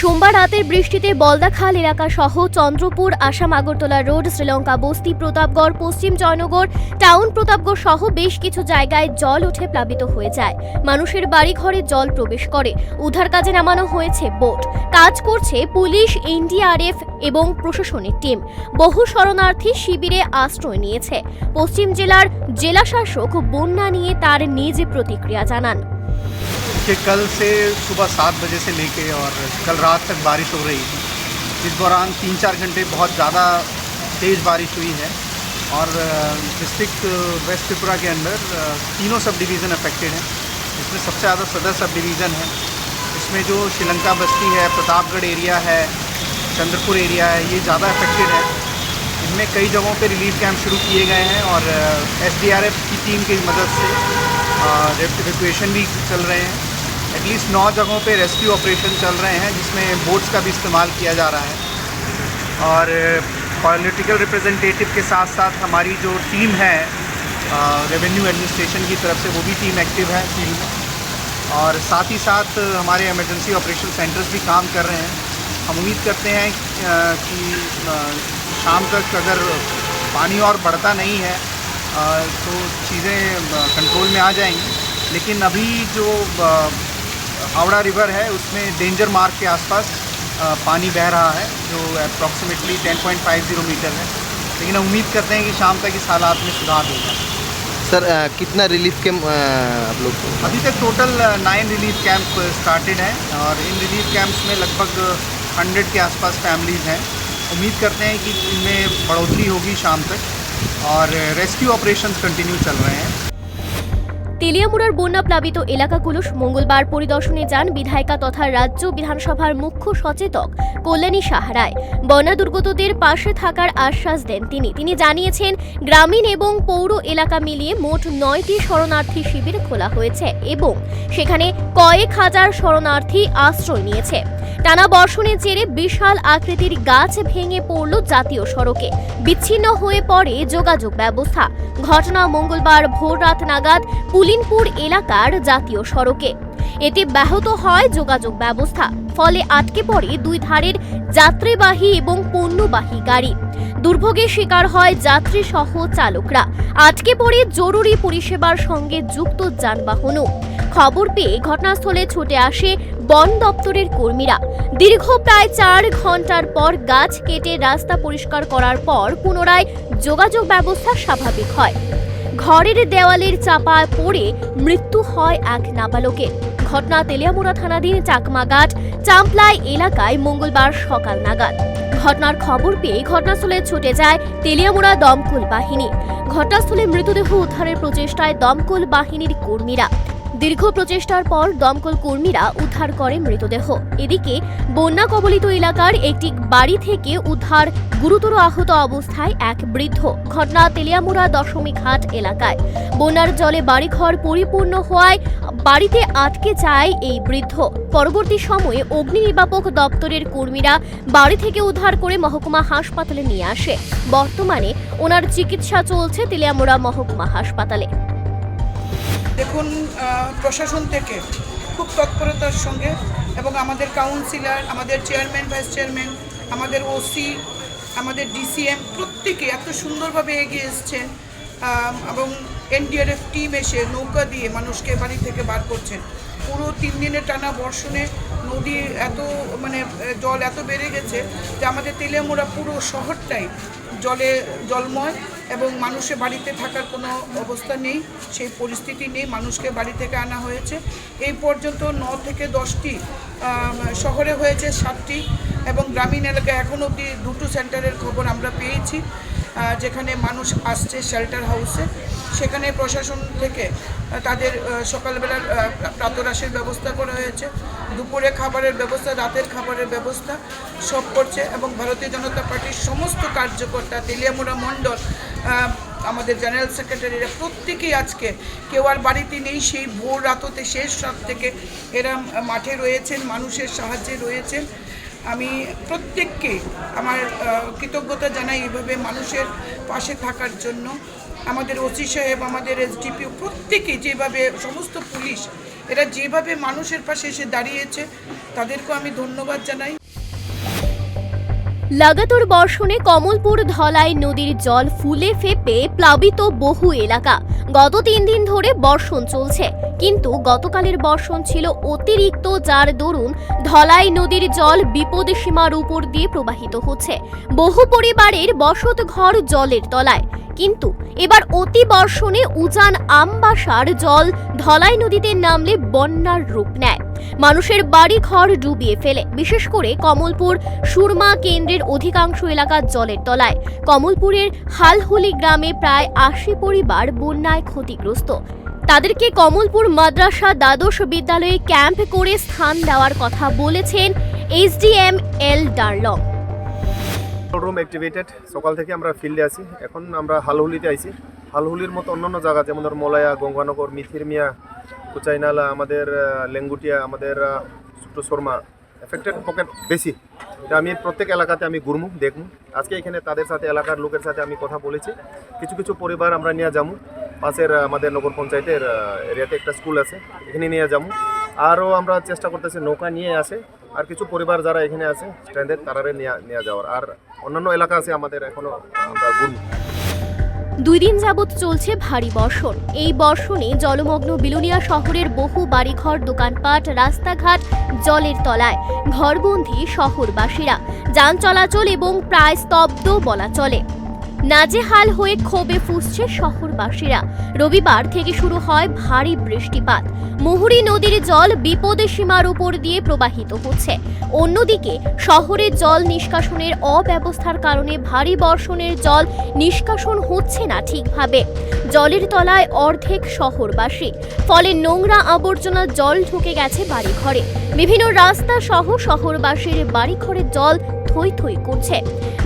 সোমবার রাতের বৃষ্টিতে বলদাখাল এলাকা সহ চন্দ্রপুর, আসাম, আগরতলা রোড, শ্রীলঙ্কা, বস্তি, প্রতাপগড়, পশ্চিম জয়নগর, টাউন প্রতাপগড় সহ বেশ কিছু জায়গায় জল উঠে প্লাবিত হয়ে যায়। মানুষের বাড়ি ঘরে জল প্রবেশ করে। উদ্ধার কাজে নামানো হয়েছে বোট। কাজ করছে পুলিশ, এনডিআরএফ এবং প্রশাসনিক টিম। বহু শরণার্থী শিবিরে আশ্রয় নিয়েছে। পশ্চিম জেলার জেলাশাসক বন্যা নিয়ে তার নিজ প্রতিক্রিয়া জানান। कि कल से सुबह सात बजे से लेके और कल रात तक बारिश हो रही थी। इस दौरान तीन चार घंटे बहुत ज़्यादा तेज़ बारिश हुई है और डिस्ट्रिक्ट वेस्ट त्रिपुरा के अंदर तीनों सब डिवीज़न अफेक्टेड हैं। इसमें सबसे ज़्यादा सदर सब डिवीज़न है। इसमें जो श्रीलंका बस्ती है, प्रतापगढ़ एरिया है, चंद्रपुर एरिया है, ये ज़्यादा अफेक्टेड है। इनमें कई जगहों पे रिलीफ कैंप शुरू किए गए हैं और एसडीआरएफ की टीम की मदद से रिक्वेशन भी चल रहे हैं। एटलीस्ट नौ जगहों पे रेस्क्यू ऑपरेशन चल रहे हैं, जिसमें बोट्स का भी इस्तेमाल किया जा रहा है। और पॉलिटिकल रिप्रेजेंटेटिव के साथ साथ हमारी जो टीम है रेवेन्यू एडमिनिस्ट्रेशन की तरफ़ से वो भी टीम एक्टिव है फ़ील्ड में। और साथ ही साथ हमारे इमरजेंसी ऑपरेशन सेंटर्स भी काम कर रहे हैं। हम उम्मीद करते हैं कि शाम तक अगर पानी और बढ़ता नहीं है तो चीज़ें कंट्रोल में आ जाएँगी। लेकिन अभी जो हावड़ा रिवर है उसमें डेंजर मार्क के आसपास पानी बह रहा है जो अप्रॉक्सीमेटली 10.50 मीटर है। लेकिन हम उम्मीद करते हैं कि शाम तक इस हालात में सुधार होगा। सर अ, कितना रिलीफ कैम्प आप लोग को? अभी तक total nine relief camp started हैं और इन रिलीफ कैंप्स में लगभग हंड्रेड के आसपास फैमिलीज़ हैं। उम्मीद करते हैं कि इनमें बढ़ोतरी होगी शाम तक और रेस्क्यू ऑपरेशंस कंटिन्यू चल रहे हैं। তেলিয়ামুড়ার বন্যা প্লাবিত এলাকাগুলো মঙ্গলবার পরিদর্শনে যান বিধায়িকা তথা রাজ্য বিধানসভার মুখ্য সচেতক কল্যাণী সাহারায় বন্যা দুর্গতদের পাশে থাকার আশ্বাস দেন তিনি। তিনি জানিয়েছেন, গ্রামীণ এবং পৌর এলাকা মিলিয়ে মোট নয়টি শরণার্থী শিবির খোলা হয়েছে এবং সেখানে কয়েক হাজার শরণার্থী আশ্রয় নিয়েছে। টানা বর্ষণের জেরে বিশাল আকৃতির গাছ ভেঙে পড়ল জাতীয় সড়কে। বিচ্ছিন্ন হয়ে পড়ে যোগাযোগ ব্যবস্থা। ঘটনা মঙ্গলবার ভোর রাত নাগাদ পুলিনপুর এলাকার জাতীয় সড়কে। এতে ব্যাহত হয় যোগাযোগ ব্যবস্থা। ফলে আটকে পড়ে দুই ধারের যাত্রীবাহী এবং পণ্যবাহী গাড়ি। দুর্ভোগের শিকার হয় যাত্রী সহ চালকরা। আটকে পড়ে জরুরি পরিষেবার সঙ্গে যুক্ত যানবাহনও। খবর পেয়ে ঘটনাস্থলে ছুটে আসে বন দপ্তরের কর্মীরা। দীর্ঘ প্রায় চার ঘণ্টার পর গাছ কেটে রাস্তা পরিষ্কার করার পর পুনরায় যোগাযোগ ব্যবস্থা স্বাভাবিক হয়। ঘরের দেওয়ালের চাপায় পড়ে মৃত্যু হয় এক নাবালকের ঘটনা তেলিয়ামুড়া থানাধীন চাকমাঘাট, চাম্পলাই এলাকায় মঙ্গলবার সকাল নাগাদ। ঘটনার খবর পেয়ে ঘটনাস্থলে ছুটে যায় তেলিয়ামুড়া দমকল বাহিনী। ঘটনাস্থলে মৃতদেহ উদ্ধারের প্রচেষ্টায় দমকল বাহিনীর কর্মীরা। দীর্ঘ প্রচেষ্টার পর দমকল কর্মীরা উদ্ধার করে মৃতদেহ। এদিকে বন্যা কবলিত এলাকার একটি বাড়ি থেকে উদ্ধার গুরুতর আহত অবস্থায় এক বৃদ্ধ। ঘটনা তেলিয়ামুড়া দশমী ঘাট এলাকায়। বন্যার জলে বাড়িঘর পরিপূর্ণ হওয়ায় বাড়িতে আটকে যায় এই বৃদ্ধ। পরবর্তী সময়ে অগ্নি নির্বাপক দপ্তরের কর্মীরা বাড়ি থেকে উদ্ধার করে মহকুমা হাসপাতালে নিয়ে আসে। বর্তমানে ওনার চিকিৎসা চলছে তেলিয়ামুড়া মহকুমা হাসপাতালে। দেখুন প্রশাসন থেকে খুব তৎপরতার সঙ্গে এবং আমাদের কাউন্সিলর আমাদের চেয়ারম্যান ভাইস চেয়ারম্যান আমাদের ওসি আমাদের ডিসিএম প্রত্যেকে এত সুন্দরভাবে এগিয়ে এসছেন এবং এনডিআরএফ টিম এসে নৌকা দিয়ে মানুষকে বাড়ি থেকে বার করছেন। পুরো তিন দিনের টানা বর্ষণে নদী এত মানে জল এত বেড়ে গেছে যে আমাদের তেলিয়ামুড়া পুরো শহরটাই জলে জলময়। এবং মানুষের বাড়িতে থাকার কোনো অবস্থা নেই, সেই পরিস্থিতি নেই, মানুষকে বাড়ি থেকে আনা হয়েছে। এই পর্যন্ত ন থেকে দশটি শহরে হয়েছে সাতটি এবং গ্রামীণ এলাকায় এখন অবধি দুটো সেন্টারের খবর আমরা পেয়েছি যেখানে মানুষ আসছে শেল্টার হাউসে সেখানে প্রশাসন থেকে তাদের সকালবেলার প্রাতরাশের ব্যবস্থা করা হয়েছে। দুপুরে খাবারের ব্যবস্থা, রাতের খাবারের ব্যবস্থা সব করছে এবং ভারতীয় জনতা পার্টির সমস্ত কার্যকর্তা তেলিয়ামুড়া মণ্ডল আমাদের জেনারেল সেক্রেটারিরা প্রত্যেকেই আজকে, কেউ আর বাড়িতে নেই, সেই ভোর রাততে, শেষ রাত থেকে এরা মাঠে রয়েছেন, মানুষের সাহায্যে রয়েছেন। আমি প্রত্যেককে আমার কৃতজ্ঞতা জানাই এভাবে মানুষের পাশে থাকার জন্য। আমাদের ওসি সাহেব, আমাদের এসডিপিও প্রত্যেকে যেভাবে, সমস্ত পুলিশ, এরা যেভাবে মানুষের পাশে এসে দাঁড়িয়েছে, তাদেরকেও আমি ধন্যবাদ জানাই। লাগাতার বর্ষণে কমলপুর ধলাই নদীর জল ফুলে ফেপে প্লাবিত বহু এলাকা। গত তিন দিন ধরে বর্ষণ চলছে। কিন্তু গতকালের বর্ষণ ছিল অতিরিক্ত, যার দরুন ধলাই নদীর জল বিপদ সীমার উপর দিয়ে প্রবাহিত হচ্ছে। বহু পরিবারের বসত ঘর জলের তলায়। কিন্তু এবার অতি বর্ষণে উজান আমবাসার জল ধলাই নদীতে নামলে বন্যার রূপ নেয়। মানুষের বাড়ি ঘর ডুবিয়ে ফেলে, বিশেষ করে কমলপুর সুরমা কেন্দ্রের অধিকাংশ এলাকা জলের তলায়। কমলপুরের হালহুলি গ্রামে প্রায় আশি পরিবার বন্যায় ক্ষতিগ্রস্ত। তাদেরকে কমলপুর মাদ্রাসা দ্বাদশ বিদ্যালয়ে ক্যাম্প করে স্থান দেওয়ার কথা বলেছেন SDM L Darlong. Room activated সকাল থেকে আমরা ফিল্ডে আছি। এখন আমরা হালহুলিতে আইছি। হালহুলির মতো অন্যান্য জায়গা যেমন ধর মলায়া, গঙ্গানগর, মিথির মিয়া কুচাইনালা, আমাদের লেঙ্গুটিয়া, আমাদের ছোট্ট শর্মা এফেক্টেড পকেট বেশি। তা আমি প্রত্যেক এলাকাতে আমি ঘুরমু, দেখমু। আজকে এখানে তাদের সাথে, এলাকার লোকের সাথে আমি কথা বলেছি। কিছু কিছু পরিবার আমরা নিয়ে যাব পাশের আমাদের নগর পঞ্চায়েতের এরিয়াতে একটা স্কুল আছে, এখানে নিয়ে যাব আরও আমরা চেষ্টা করতেছি, নৌকা নিয়ে আসে। আর কিছু পরিবার যারা এখানে আছে স্ট্যান্ডের তারারে নিয়ে নিয়ে যাওয়ার। আর অন্যান্য এলাকা আছে আমাদের এখনও আমরা ঘুরবো দুই দিন যাবৎ চলছে ভারী বর্ষণ। এই বর্ষণে জলমগ্ন বিলুনিয়া শহরের বহু বাড়িঘর, দোকানপাট, রাস্তাঘাট জলের তলায়। ঘরবন্দি শহরবাসীরা। যান চলাচল এবং প্রায় স্তব্ধ বলা চলে। নাজেহাল হয়ে ক্ষোভে ফুসছে শহরবাসীরা। রবিবার থেকে শুরু হয় ভারী বৃষ্টিপাত। মুহুরী নদীর জল বিপদে সীমার উপর দিয়ে প্রবাহিত হচ্ছে। অন্যদিকে শহরে জল নিষ্কাশনের অব্যবস্থার কারণে ভারী বর্ষণের জল নিষ্কাশন হচ্ছে না ঠিকভাবে। জলের তলায় অর্ধেক শহরবাসী, ফলে নোংরা আবর্জনা জল ঢুকে গেছে বাড়িঘরে। বিভিন্ন রাস্তা সহ শহরবাসীর বাড়িঘরের জল থই থই করছে।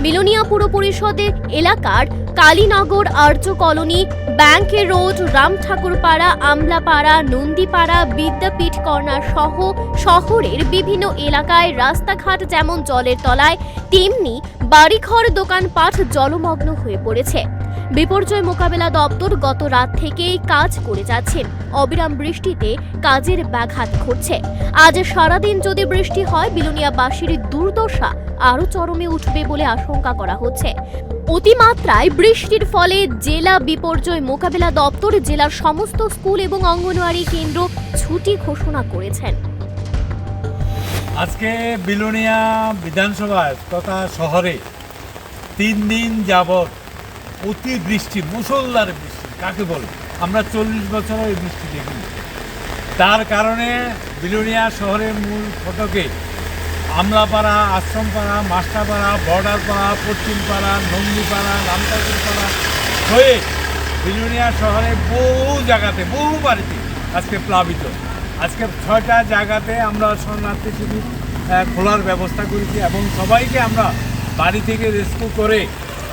মিলনিয়া পুর পরিষদের এলাকার কালীনগর আর্য কলোনি ব্যাংকের রোড রামঠাকুরপাড়া আমলাপাড়া, নন্দীপাড়া, বিদ্যাপীঠ কর্নার সহ শহরের বিভিন্ন এলাকায় রাস্তাঘাট যেমন জলের তলায়, তেমনি বাড়িঘর, দোকানপাট জলমগ্ন হয়ে পড়েছে। বিপর্যয় মোকাবেলা দপ্তর গত রাত থেকেই কাজ করে যাচ্ছেন অবিরাম বৃষ্টিতে কাজের ব্যাঘাত ঘটছে। আজ সারাদিন যদি বৃষ্টি হয়, বিলুনিয়াবাসীর দুর্দশা আরও চরমে উঠবে বলে আশঙ্কা করা হচ্ছে। অতিমাত্রায় বৃষ্টির ফলে জেলা বিপর্যয় মোকাবেলা দপ্তর, জেলার সমস্ত স্কুল এবং অঙ্গনওয়াড়ি কেন্দ্র ছুটি ঘোষণা করেছেন। আজকে বিলোনিয়া বিধানসভায় তথা শহরে তিন দিন যাবৎ অতি বৃষ্টি মুসলধারে বৃষ্টি, কাকে বলে? আমরা চল্লিশ বছর এই বৃষ্টি দেখিনি। তার কারণে বিলোনিয়া শহরের মূল ফটকে আমলাপাড়া, আশ্রমপাড়া, মাস্টারপাড়া, বর্ডারপাড়া, পশ্চিমপাড়া, নন্দীপাড়া রামতাজুরপাড়া হয়ে বিলোনিয়া শহরে বহু জায়গাতে, বহু বাড়িতে আজকে প্লাবিত। আজকে ছয়টা জায়গাতে আমরা শরণার্থী শিবির খোলার ব্যবস্থা করেছি এবং সবাইকে আমরা বাড়ি থেকে রেস্কিউ করে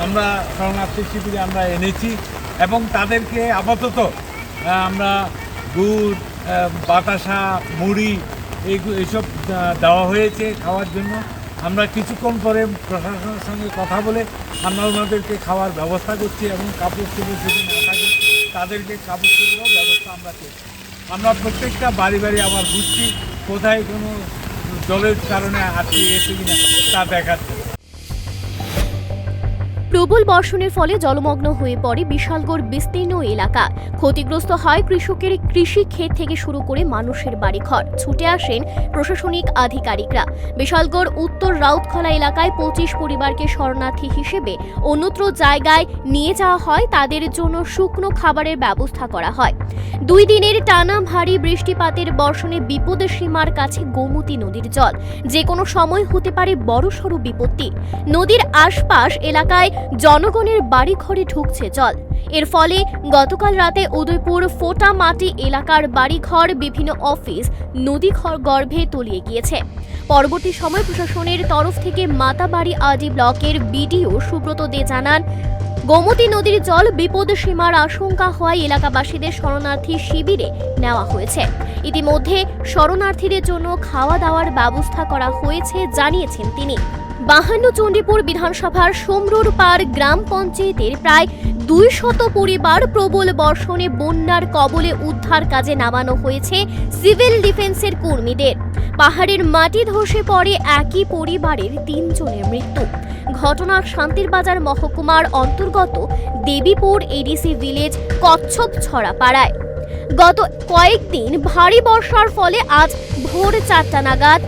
আমরা শরণার্থী শিবিরে আমরা এনেছি এবং তাদেরকে আপাতত আমরা দুধ বাতাসা, মুড়ি এইগু- এইসব দেওয়া হয়েছে খাওয়ার জন্য। আমরা কিছুক্ষণ পরে প্রশাসনের সঙ্গে কথা বলে আমরা ওনাদেরকে খাওয়ার ব্যবস্থা করছি এবং কাপড় চোপড় যদি না থাকে, তাদেরকে কাপড় চোপড়েরও ব্যবস্থা আমরা করছি। আমরা প্রত্যেকটা বাড়ি বাড়ি আবার বুঝছি কোথায় কোনো জলের কারণে আটকে গেছে কিনা তা দেখাচ্ছে প্রবল বর্ষণের ফলে জলমগ্ন হয়ে পড়ে বিশালগড় বিস্তীর্ণ এলাকা। ক্ষতিগ্রস্ত হয় কৃষকের কৃষি ক্ষেত থেকে শুরু করে মানুষের বাড়িঘর। ছুটে আসেন প্রশাসনিক আধিকারিকরা। বিশালগড় উত্তর রাউতখলা এলাকায় পঁচিশ পরিবারকে শরণার্থী হিসেবে অন্যত্র জায়গায় নিয়ে যাওয়া হয়। তাদের জন্য শুকনো খাবারের ব্যবস্থা করা হয়। দুই দিনের টানা ভারী বৃষ্টিপাতের বর্ষণে বিপদের সীমার কাছে গোমতী নদীর জল। যে কোনো সময় হতে পারে বড়সড় বিপত্তি। নদীর আশপাশ এলাকায় জনগণের বাড়িঘরে ঢুকছে জল। এর ফলে গতকাল রাতে উদয়পুর ফোটা মাটি এলাকার বাড়িঘর, বিভিন্ন অফিস নদী গর্ভে তলিয়ে গিয়েছে। পরবর্তী সময় প্রশাসনের তরফ থেকে মাতাবাড়ি আদি ব্লকের বিডিও সুব্রত দে জানান, গোমতী নদীর জল বিপদ সীমার আশঙ্কা হওয়ায় এলাকাবাসীদের শরণার্থী শিবিরে নেওয়া হয়েছে। ইতিমধ্যে শরণার্থীদের জন্য খাওয়া দাওয়ার ব্যবস্থা করা হয়েছে, জানিয়েছেন তিনি। বাহান্ন চণ্ডীপুর বিধানসভার সোমরুর পাড় গ্রাম পঞ্চায়েতের প্রায় দুই শত পরিবার প্রবল বর্ষণে বন্যার কবলে উদ্ধার কাজে নামানো হয়েছে সিভিল ডিফেন্সের কর্মীদের। পাহাড়ের মাটি ধসে পড়ে একই পরিবারের তিনজনের মৃত্যু। ঘটনা শান্তিরবাজার মহকুমার অন্তর্গত দেবীপুর এডিসি ভিলেজ কচ্ছপ ছড়া পাড়ায় গত কয়েকদিন ভারী বর্ষার ফলে আজ ভোর চারটা নাগাদ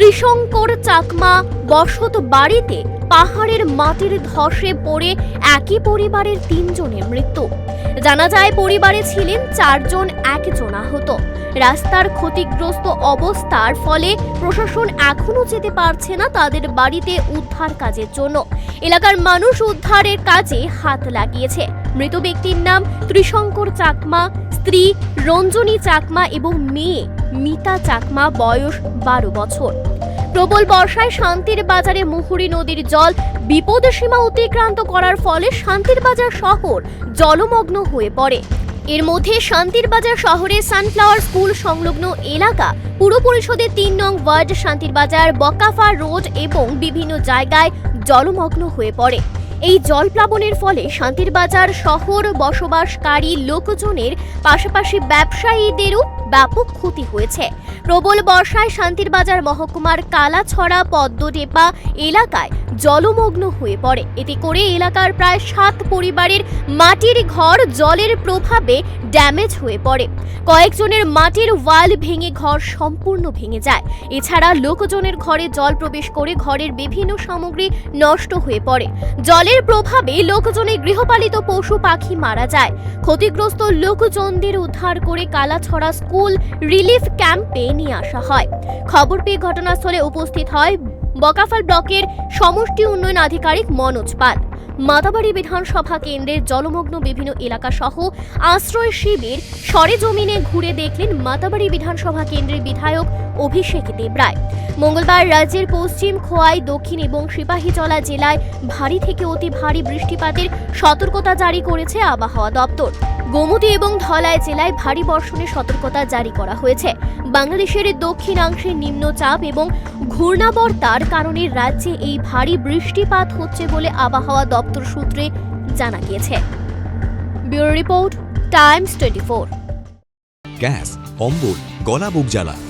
ত্রিশঙ্কর চাকমা বসত বাড়িতে পাহাড়ের মাটির ধসে পড়ে একই পরিবারের তিনজনের মৃত্যু। জানা যায় পরিবারে ছিলেন চারজন, একজন আহত। রাস্তার ক্ষতিগ্রস্ত অবস্থার ফলে প্রশাসন এখনও যেতে পারছে না তাদের বাড়িতে উদ্ধার কাজের জন্য। এলাকার মানুষ উদ্ধারের কাজে হাত লাগিয়েছে। মৃত ব্যক্তির নাম ত্রিশঙ্কর চাকমা, স্ত্রী রঞ্জনী চাকমা এবং মেয়ে মিতা চাকমা, বয়স বারো বছর। প্রবল বর্ষায় শান্তির বাজারে মুহুরী নদীর জল বিপদ সীমা অতিক্রান্ত করার ফলে শান্তির বাজার শহর জলমগ্ন হয়ে পড়ে। এর মধ্যে শান্তির বাজার শহরে সানফ্লাওয়ার স্কুল সংলগ্ন এলাকা পুর পরিষদের তিন নং ওয়ার্ড শান্তির বাজার, বকাফা রোড এবং বিভিন্ন জায়গায় জলমগ্ন হয়ে পড়ে। এই জলপ্লাবনের ফলে শান্তির বাজার শহর বসবাসকারী লোকজনের পাশাপাশি ব্যবসায়ীদেরও ব্যাপক ক্ষতি হয়েছে। প্রবল বর্ষায় শান্তির বাজার মহকুমার কালাছড়া, পদ্মটেপা এলাকায় জলমগ্ন হয়ে পড়ে। এতে করে এলাকার প্রায় সাত পরিবারের মাটির ঘর জলের প্রভাবে ড্যামেজ হয়ে পড়ে। কয়েকজনের মাটির ওয়াল ভেঙে ঘর সম্পূর্ণ ভেঙে যায়। এছাড়া লোকজনের ঘরে জল প্রবেশ করে ঘরের বিভিন্ন সামগ্রী নষ্ট হয়ে পড়ে। জলের প্রভাবে লোকজনের গৃহপালিত পশু পাখি মারা যায়। ক্ষতিগ্রস্ত লোকজনদের উদ্ধার করে কালাছড়া স্কুল রিলিফ ক্যাম্পে নিয়ে আসা হয়। খবর পেয়ে ঘটনাস্থলে উপস্থিত হয় বকাফাল ব্লকের সমষ্টি উন্নয়ন আধিকারিক মনোজ পাল। মাতাবাড়ি বিধানসভা কেন্দ্রের জলমগ্ন বিভিন্ন এলাকা সহ আশ্রয় শিবির সরেজমিনে ঘুরে দেখলেন মাতাবাড়ি বিধানসভা কেন্দ্রের বিধায়ক অভিষেক দেব দেবরায় মঙ্গলবার রাজ্যের পশ্চিম খোয়াই, দক্ষিণ এবং সিপাহীজলা জেলায় ভারী থেকে অতি ভারী বৃষ্টিপাতের সতর্কতা জারি করেছে আবহাওয়া দপ্তর। গোমতী এবং ধলাই জেলায় ভারী বর্ষণের সতর্কতা জারি করা হয়েছে। বাংলাদেশের দক্ষিণাংশে নিম্নচাপ এবং ঘূর্ণাবর্তার কারণে রাজ্যে এই ভারী বৃষ্টিপাত হচ্ছে বলে আবহাওয়া দপ্তর সূত্রে জানা গিয়েছে। Bureau report, Times twenty four. Gas, অম্বল, গলা বুক জ্বালা।